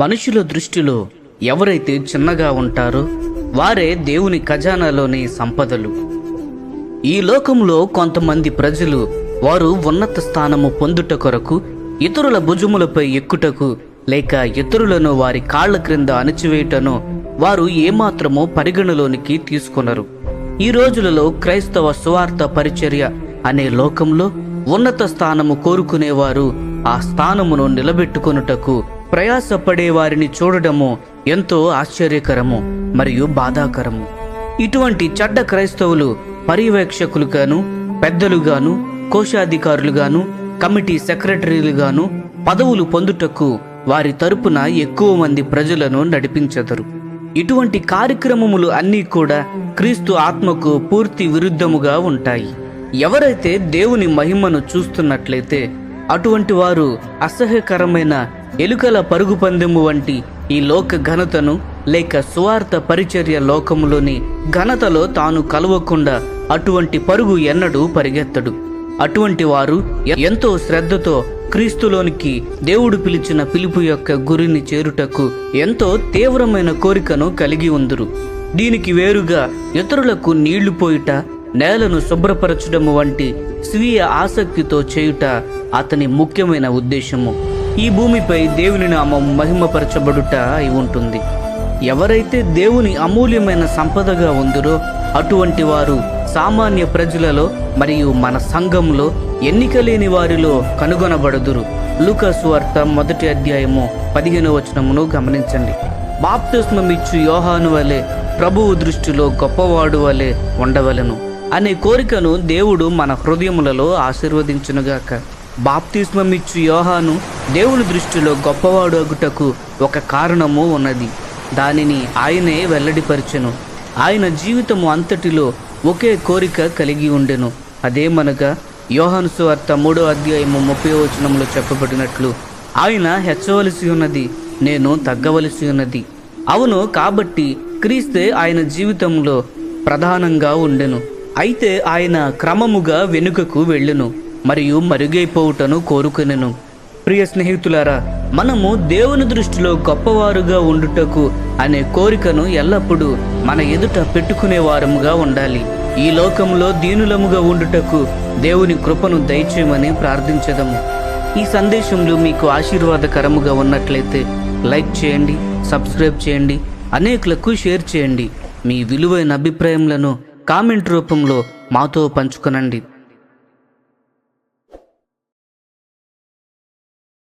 మనుషుల దృష్టిలో ఎవరైతే చిన్నగా ఉంటారో వారే దేవుని ఖజానాలోని సంపదలు. ఈ లోకంలో కొంతమంది ప్రజలు వారు ఉన్నత స్థానము పొందుట కొరకు ఇతరుల భుజములపై ఎక్కుటకు లేక ఇతరులను వారి కాళ్ళ క్రింద అణచివేయటను వారు ఏమాత్రమో పరిగణలోనికి తీసుకొనరు. ఈ రోజులలో క్రైస్తవ సువార్త పరిచర్య అనే లోకంలో ఉన్నత స్థానము కోరుకునేవారు ఆ స్థానమును నిలబెట్టుకొనుటకు ప్రయాసపడే వారిని చూడడము ఎంతో ఆశ్చర్యకరము మరియు బాధాకరము. ఇటువంటి చెడ్డ క్రైస్తవులు పర్యవేక్షకులుగాను పెద్దలుగాను కోశాధికారులుగాను కమిటీ సెక్రటరీలుగాను పదవులు పొందుటకు వారి తరపున ఎక్కువ మంది ప్రజలను నడిపించెదరు. ఇటువంటి కార్యక్రమములు అన్నీ కూడా క్రీస్తు ఆత్మకు పూర్తి విరుద్ధముగా ఉంటాయి. ఎవరైతే దేవుని మహిమను చూస్తున్నట్లయితే అటువంటి వారు అసహ్యకరమైన ఎలుకల పరుగు పందెము వంటి ఈ లోక ఘనతను లేక స్వార్థ పరిచర్య లోకములోని ఘనతలో తాను కలవకుండా అటువంటి పరుగు ఎన్నడూ పరిగెత్తడు. అటువంటి వారు ఎంతో శ్రద్ధతో క్రీస్తులోనికి దేవుడు పిలిచిన పిలుపు యొక్క గురిని చేరుటకు ఎంతో తీవ్రమైన కోరికను కలిగి ఉందురు. దీనికి వేరుగా ఇతరులకు నీళ్ళు పోయుట నేలను శుభ్రపరచడము వంటి స్వీయ ఆసక్తితో చేయుట అతని ముఖ్యమైన ఉద్దేశము. ఈ భూమిపై దేవుని నామం మహిమపరచబడుట అయి ఉంటుంది. ఎవరైతే దేవుని అమూల్యమైన సంపదగా ఉందరో అటువంటి వారు సామాన్య ప్రజలలో మరియు మన సంఘంలో ఎన్నిక లేని వారిలో కనుగొనబడుదురు. లూకాసు వార్త మొదటి అధ్యాయము పదిహేను వచనమును గమనించండి. బాప్తిస్మమిచ్చు యోహాను వలె ప్రభువు దృష్టిలో గొప్పవాడు వలె ఉండవలెను. అనే కోరికను దేవుడు మన హృదయములలో ఆశీర్వదించునుగాక. బాప్తిస్మమిచ్చు యోహాను దేవుని దృష్టిలో గొప్పవాడు అగుటకు ఒక కారణము ఉన్నది. దానిని ఆయనే వెల్లడిపరిచెను. ఆయన జీవితము అంతటిలో ఒకే కోరిక కలిగి ఉండెను. అదేమనగా యోహాను సువార్త మూడో అధ్యాయము ముప్పై వచనంలో చెప్పబడినట్లు ఆయన హెచ్చవలసి ఉన్నది నేను తగ్గవలసి ఉన్నది. అవును కాబట్టి క్రీస్తే ఆయన జీవితంలో ప్రధానంగా ఉండెను. అయితే ఆయన క్రమముగా వెనుకకు వెళ్ళును మరియు మరుగైపోవుటను కోరుకునెను. ప్రియ స్నేహితులారా మనము దేవుని దృష్టిలో గొప్పవారుగా ఉండుటకు అనే కోరికను ఎల్లప్పుడూ మన ఎదుట పెట్టుకునే వారముగా ఉండాలి. ఈ లోకంలో దీనులముగా ఉండుటకు దేవుని కృపను దయచేయమని ప్రార్థించదము. ఈ సందేశంలో మీకు ఆశీర్వాదకరముగా ఉన్నట్లయితే లైక్ చేయండి సబ్స్క్రైబ్ చేయండి అనేకులకు షేర్ చేయండి. మీ విలువైన అభిప్రాయములను కామెంట్ రూపంలో మాతో పంచుకొనండి.